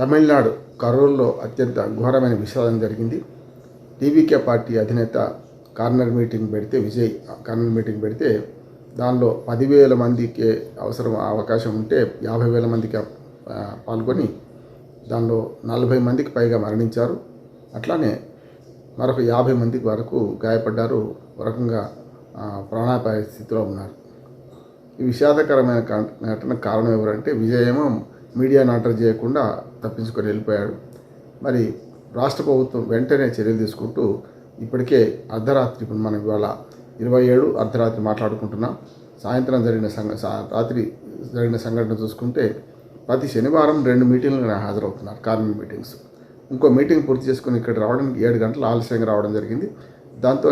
తమిళనాడు కరూరులో అత్యంత ఘోరమైన విషాదం జరిగింది. టీవీకే పార్టీ అధినేత కార్నర్ మీటింగ్ పెడితే విజయ్ కార్నర్ మీటింగ్ పెడితే దానిలో పదివేల మందికి అవసరం అవకాశం ఉంటే యాభై వేల మందికి పాల్గొని దానిలో నలభై మందికి పైగా మరణించారు. అట్లానే మరొక యాభై మంది వరకు గాయపడ్డారు. ఒక రకంగా ప్రాణాపాయ స్థితిలో ఉన్నారు. ఈ విషాదకరమైన ఘటన కారణం ఎవరంటే విజయ్ మీడియాను ఆర్డర్ చేయకుండా తప్పించుకొని వెళ్ళిపోయాడు. మరి రాష్ట్ర ప్రభుత్వం వెంటనే చర్యలు తీసుకుంటూ ఇప్పటికే అర్ధరాత్రి ఇప్పుడు మనం ఇవాళ ఇరవై ఏడు అర్ధరాత్రి మాట్లాడుకుంటున్నాం. సాయంత్రం జరిగిన సంఘ రాత్రి జరిగిన సంఘటన చూసుకుంటే ప్రతి శనివారం రెండు మీటింగ్లు హాజరవుతున్నారు కార్మిక మీటింగ్స్. ఇంకో మీటింగ్ పూర్తి చేసుకుని ఇక్కడ రావడానికి ఏడు గంటలు ఆలస్యంగా రావడం జరిగింది. దాంతో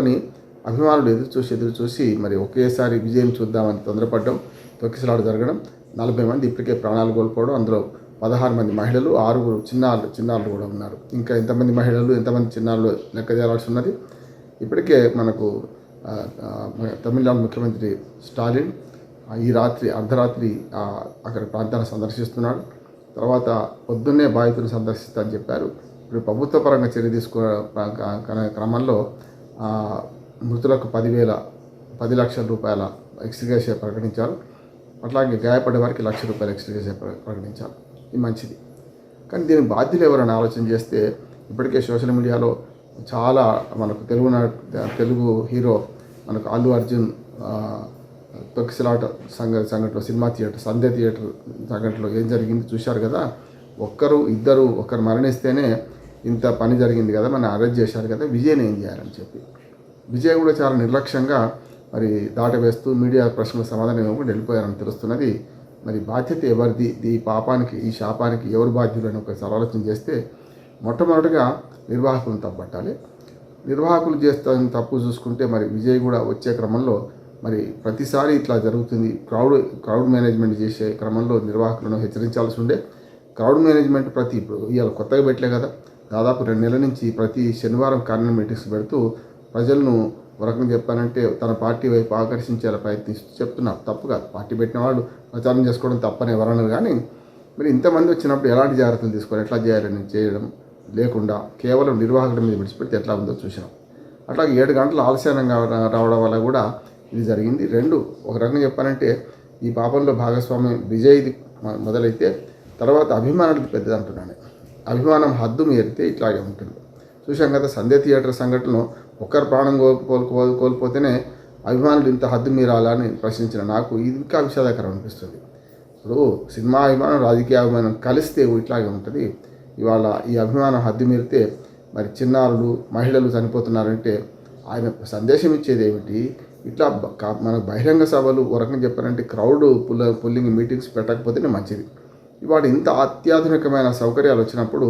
అభిమానులు ఎదురు చూసి ఎదురు చూసి మరి ఒకేసారి విజయం చూద్దామని తొందరపడడం. తొక్కిసలాడు జరగడం నలభై మంది ఇప్పటికే ప్రాణాలు కోల్పోవడం అందులో పదహారు మంది మహిళలు ఆరుగురు చిన్నాళ్ళు చిన్నాళ్ళు కూడా ఉన్నారు. ఇంకా ఎంతమంది మహిళలు ఎంతమంది చిన్నాళ్ళు లెక్క చేయాల్సి ఉన్నది? ఇప్పటికే మనకు తమిళనాడు ముఖ్యమంత్రి స్టాలిన్ ఈ రాత్రి అర్ధరాత్రి అక్కడ ప్రాంతాన్ని సందర్శిస్తున్నాడు. తర్వాత పొద్దున్నే బాధితులు సందర్శిస్తా అని చెప్పారు. ఇప్పుడు ప్రభుత్వ పరంగా చర్య తీసుకున్న క్రమంలో మృతులకు పదివేల పది లక్షల రూపాయల ఎక్స్గ్రేషియా ప్రకటించారు. అట్లాగే గాయపడే వారికి లక్ష రూపాయలు ఎక్స్ట్రా చేసే ప్రకటించారు ఇది మంచిది. కానీ దీని బాధ్యులు ఎవరైనా ఆలోచన చేస్తే ఇప్పటికే సోషల్ మీడియాలో చాలా మనకు తెలుగు నా- తెలుగు హీరో మనకు అల్లు అర్జున్ ఆ, తొక్కిసలాట సంఘ సంఘటన సినిమా థియేటర్ సంధ్య థియేటర్ సంఘటనలో ఏం జరిగింది చూశారు కదా? ఒక్కరు ఇద్దరు ఒకరు మరణిస్తేనే ఇంత పని జరిగింది కదా? మన అరెస్ట్ చేశారు కదా? విజయ్ని ఏం చేయాలని చెప్పి. విజయ్ కూడా చాలా నిర్లక్ష్యంగా మరి దాటవేస్తూ మీడియా ప్రశ్నల సమాధానం ఇవ్వకుండా వెళ్ళిపోయారని తెలుస్తున్నది. మరి బాధ్యత ఎవరిది? ఈ పాపానికి ఈ శాపానికి ఎవరు బాధ్యులు అని ఒకసారి ఆలోచన చేస్తే మొట్టమొదటిగా నిర్వాహకులను తప్పట్టాలి. నిర్వాహకులు చేస్తాను తప్పు చూసుకుంటే మరి విజయ్ కూడా వచ్చే క్రమంలో మరి ప్రతిసారి ఇట్లా జరుగుతుంది. క్రౌడ్ క్రౌడ్ మేనేజ్మెంట్ చేసే క్రమంలో నిర్వాహకులను హెచ్చరించాల్సి ఉండే. క్రౌడ్ మేనేజ్మెంట్ ప్రతి ఇప్పుడు ఇవాళ కొత్తగా పెట్టలే కదా. దాదాపు రెండు నెలల నుంచి ప్రతి శనివారం కార్నర్ మీటింగ్స్ పెడుతూ ప్రజలను రకంగా చెప్పానంటే తన పార్టీ వైపు ఆకర్షించేలా ప్రయత్నిస్తూ చెప్తున్నారు తప్పు కాదు. పార్టీ పెట్టిన వాళ్ళు ప్రచారం చేసుకోవడం తప్పని ఎవరన్నారు కానీ మరి ఇంతమంది వచ్చినప్పుడు ఎలాంటి జాగ్రత్తలు తీసుకోవాలి? ఎట్లా చేయాలని చేయడం లేకుండా కేవలం నిర్వాహకుల మీద విడిచిపెడితే ఎట్లా ఉందో చూసినాం. అట్లాగే ఏడు గంటలు ఆలస్యంగా రావడం వల్ల కూడా ఇది జరిగింది. రెండు ఒక రకంగా చెప్పానంటే ఈ పాపంలో భాగస్వామ్యం విజయ్ది మొదలైతే తర్వాత అభిమానులది పెద్దది అంటున్నాను. అభిమానం హద్దు మీరితే ఇట్లాగే ఉంటుంది. చూశాం కదా సంధ్య థియేటర్ సంఘటనలో ఒక్కరు ప్రాణం కోల్పో కోల్పోతేనే అభిమానులు ఇంత హద్దు మీరాలని ప్రశ్నించిన నాకు ఇది ఇంకా విషాదకరం అనిపిస్తుంది. ఇప్పుడు సినిమా అభిమానం రాజకీయ అభిమానం కలిస్తే ఇట్లాగే ఉంటుంది. ఇవాళ ఈ అభిమానం హద్దు మీరితే మరి చిన్నారులు మహిళలు చనిపోతున్నారంటే ఆయన సందేశం ఇచ్చేది ఏమిటి? ఇట్లా మన బహిరంగ సభలు ఒక రకంగా చెప్పారంటే క్రౌడ్ పుల్ల పుల్లింగ్ మీటింగ్స్ పెట్టకపోతేనే మంచిది. ఇవాళ ఇంత అత్యాధునికమైన సౌకర్యాలు వచ్చినప్పుడు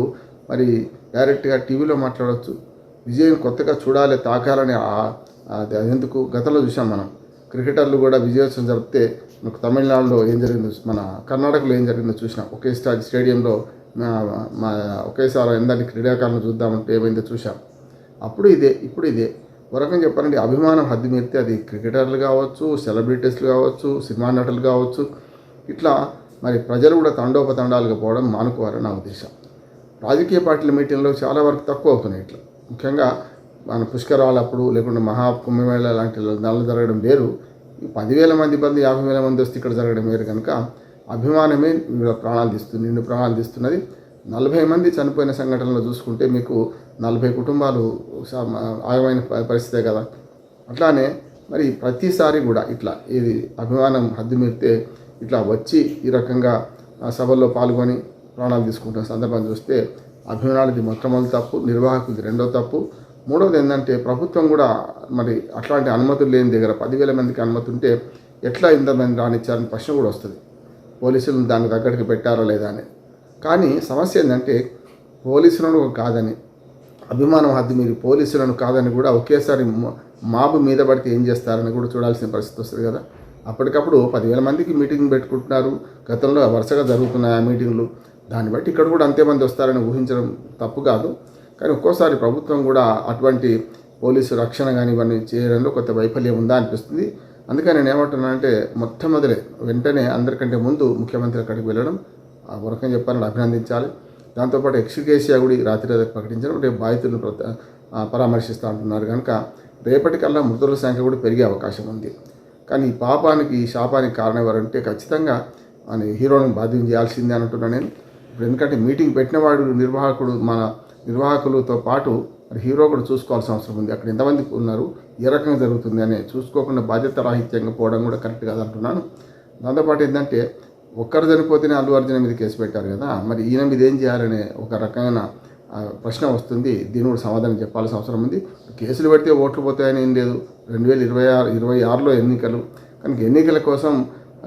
మరి డైరెక్ట్గా టీవీలో మాట్లాడవచ్చు విజయం కొత్తగా చూడాలి తాకాలని ఎందుకు? గతంలో చూసాం మనం. క్రికెటర్లు కూడా విజయోత్సవం జరిపితే మనకు తమిళనాడులో ఏం జరిగిందో మన కర్ణాటకలో ఏం జరిగిందో చూసినాం. ఒకే స్టా స్టేడియంలో మా- మా ఒకేసారి ఎందరిని క్రీడాకారులను చూద్దామంటే ఏమైందో చూసాం అప్పుడు ఇదే ఇప్పుడు ఇదే. వరకం చెప్పాలంటే అభిమానం హద్దు మీరితే అది క్రికెటర్లు కావచ్చు సెలబ్రిటీస్లు కావచ్చు సినిమా నటులు కావచ్చు. ఇట్లా మరి ప్రజలు కూడా తండోపతండాలుగా పోవడం మానుకోవాలని నా ఉద్దేశం. రాజకీయ పార్టీల మీటింగ్లో చాలా వరకు తక్కువ అవుతున్నాయి ఇట్లా. ముఖ్యంగా మన పుష్కరాలు అప్పుడు లేకుంటే మహాకుంభమేళ లాంటి దానిలో జరగడం వేరు. పదివేల మంది మంది యాభై వేల మంది వస్తే ఇక్కడ జరగడం వేరు కనుక అభిమానమే ప్రాణాలు తీస్తుంది నిన్ను ప్రాణాలు తీస్తున్నది. నలభై మంది చనిపోయిన సంఘటనలు చూసుకుంటే మీకు నలభై కుటుంబాలు ఆయమైన ప- పరిస్థితే కదా. అట్లానే మరి ప్రతిసారి కూడా ఇట్లా ఇది అభిమానం హద్దు మీరితే ఇట్లా వచ్చి ఈ రకంగా సభల్లో పాల్గొని ప్రాణాలు తీసుకుంటున్న సందర్భం చూస్తే అభిమానులది మొట్టమొదటి తప్పు నిర్వాహకులది రెండో తప్పు. మూడవది ఏంటంటే ప్రభుత్వం కూడా మరి అట్లాంటి అనుమతులు లేని దగ్గర పదివేల మందికి అనుమతి ఉంటే ఎట్లా ఇంతమంది రానిచ్చారని ప్రశ్న కూడా వస్తుంది. పోలీసులను దానికి దగ్గరికి పెట్టారా లేదా అని. కానీ సమస్య ఏంటంటే పోలీసులను కాదని అభిమానం హద్దు మీరు పోలీసులను కాదని కూడా ఒకేసారి మాబు మీద పడితే ఏం చేస్తారని కూడా చూడాల్సిన పరిస్థితి వస్తుంది కదా. అప్పటికప్పుడు పదివేల మందికి మీటింగ్ పెట్టుకుంటున్నారు. గతంలో వరుసగా జరుగుతున్నాయి ఆ మీటింగ్లు. దాన్ని బట్టి ఇక్కడ కూడా అంతేమంది వస్తారని ఊహించడం తప్పు కాదు. కానీ ఒక్కోసారి ప్రభుత్వం కూడా అటువంటి పోలీసు రక్షణ కానీ ఇవన్నీ చేయడంలో కొంత వైఫల్యం ఉందా అనిపిస్తుంది. అందుకని నేను ఏమంటున్నానంటే మొట్టమొదలే వెంటనే అందరికంటే ముందు ముఖ్యమంత్రి అక్కడికి వెళ్ళడం ఆ వరకం చెప్పాలని అభినందించాలి. దాంతోపాటు ఎక్స్కేసియా కూడా రాత్రి ప్రకటించడం రేపు బాధితులను పరామర్శిస్తూ అంటున్నారు. కనుక రేపటికల్లా మృతుల సంఖ్య కూడా పెరిగే అవకాశం ఉంది. కానీ ఈ పాపానికి ఈ శాపానికి కారణం ఎవరంటే ఖచ్చితంగా అని హీరోని బాధ్యం చేయాల్సిందే అని అంటున్నాను నేను. ఇప్పుడు ఎందుకంటే మీటింగ్ పెట్టినవాడు నిర్వాహకుడు మన నిర్వాహకులతో పాటు మరి హీరో కూడా చూసుకోవాల్సిన అవసరం ఉంది. అక్కడ ఎంతమంది ఉన్నారు ఏ రకంగా జరుగుతుంది అని చూసుకోకుండా బాధ్యత రాహిత్యంగా పోవడం కూడా కరెక్ట్ కాదంటున్నాను. దాంతోపాటు ఏంటంటే ఒక్కరు చనిపోతేనే అల్లు అర్జున్ మీద కేసు పెట్టారు కదా మరి ఈయన మీద ఏం చేయాలనే ఒక రకమైన ప్రశ్న వస్తుంది. దీని కూడా సమాధానం చెప్పాల్సిన అవసరం ఉంది. కేసులు పెడితే ఓట్లు పోతాయని ఏం లేదు. రెండు వేల ఇరవై ఆరు ఇరవై ఆరులో ఎన్నికలు. కనుక ఎన్నికల కోసం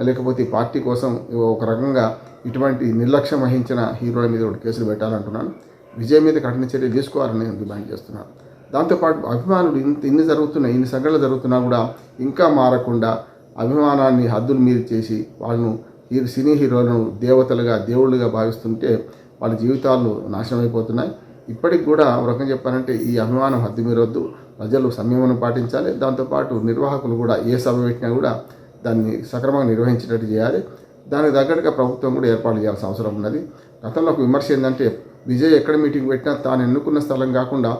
లేకపోతే పార్టీ కోసం ఒక రకంగా ఇటువంటి నిర్లక్ష్యం వహించిన హీరోల మీద కూడా కేసులు పెట్టాలంటున్నాను. విజయ్ మీద కఠిన చర్యలు తీసుకోవాలని నేను డిమాండ్ చేస్తున్నాను. దాంతోపాటు అభిమానులు ఇంత ఇన్ని జరుగుతున్నాయి ఇన్ని సంఘటనలు జరుగుతున్నా కూడా ఇంకా మారకుండా అభిమానాన్ని హద్దులు మీరి చేసి వాళ్ళను ఈ సినీ హీరోలను దేవతలుగా దేవుళ్ళుగా భావిస్తుంటే వాళ్ళ జీవితాలు నాశనం అయిపోతున్నాయి ఇప్పటికి కూడా ఒక రకంగా చెప్పాలంటే ఈ అభిమానం హద్దు మీరొద్దు. ప్రజలు సంయమనం పాటించాలి. దాంతోపాటు నిర్వాహకులు కూడా ఏ సభ పెట్టినా కూడా దాన్ని సక్రమంగా నిర్వహించేటట్టు చేయాలి. దానికి తగ్గట్టుగా ప్రభుత్వం కూడా ఏర్పాటు చేయాల్సిన అవసరం ఉన్నది. గతంలో ఒక విమర్శ ఏంటంటే విజయ్ ఎక్కడ మీటింగ్ పెట్టినా తాను ఎన్నుకున్న స్థలం కాకుండా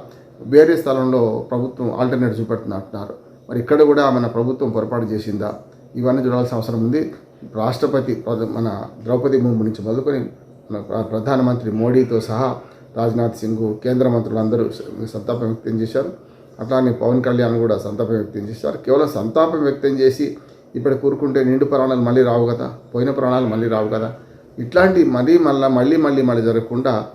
వేరే స్థలంలో ప్రభుత్వం ఆల్టర్నేట్ చూపెడుతున్నట్టున్నారు మరి ఇక్కడ కూడా మన ప్రభుత్వం పొరపాటు చేసిందా? ఇవన్నీ చూడాల్సిన అవసరం ఉంది. రాష్ట్రపతి మన ద్రౌపది ముర్ము నుంచి మొదలుకొని మన ప్రధానమంత్రి మోడీతో సహా రాజ్నాథ్ సింగ్ కేంద్ర మంత్రులందరూ అందరూ సంతాపం వ్యక్తం చేశారు. అట్లానే పవన్ కళ్యాణ్ కూడా సంతాపం వ్యక్తం చేశారు. కేవలం సంతాపం వ్యక్తం చేసి ఇప్పుడు కూరుకుంటే నిండు ప్రాణాలు మళ్ళీ రావు కదా? పోయిన ప్రాణాలు మళ్ళీ రావు కదా? ఇట్లాంటి మరీ మళ్ళీ మళ్ళీ మళ్ళీ మళ్ళీ జరగకుండా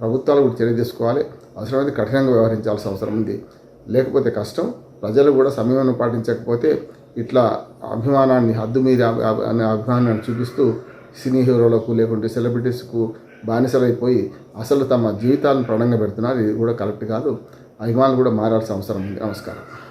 ప్రభుత్వాలు కూడా చర్య తీసుకోవాలి. అవసరమైతే కఠినంగా వ్యవహరించాల్సిన అవసరం ఉంది. లేకపోతే కష్టం. ప్రజలు కూడా సమయం పాటించకపోతే ఇట్లా అభిమానాన్ని హద్దు మీద అనే అభిమానాన్ని చూపిస్తూ సినీ హీరోలకు లేకుంటే సెలబ్రిటీస్కు బానిసలైపోయి అసలు తమ జీవితాలను ప్రణంగా పెడుతున్నారు. ఇది కూడా కరెక్ట్ కాదు. అభిమానులు కూడా మారాల్సిన అవసరం ఉంది. నమస్కారం.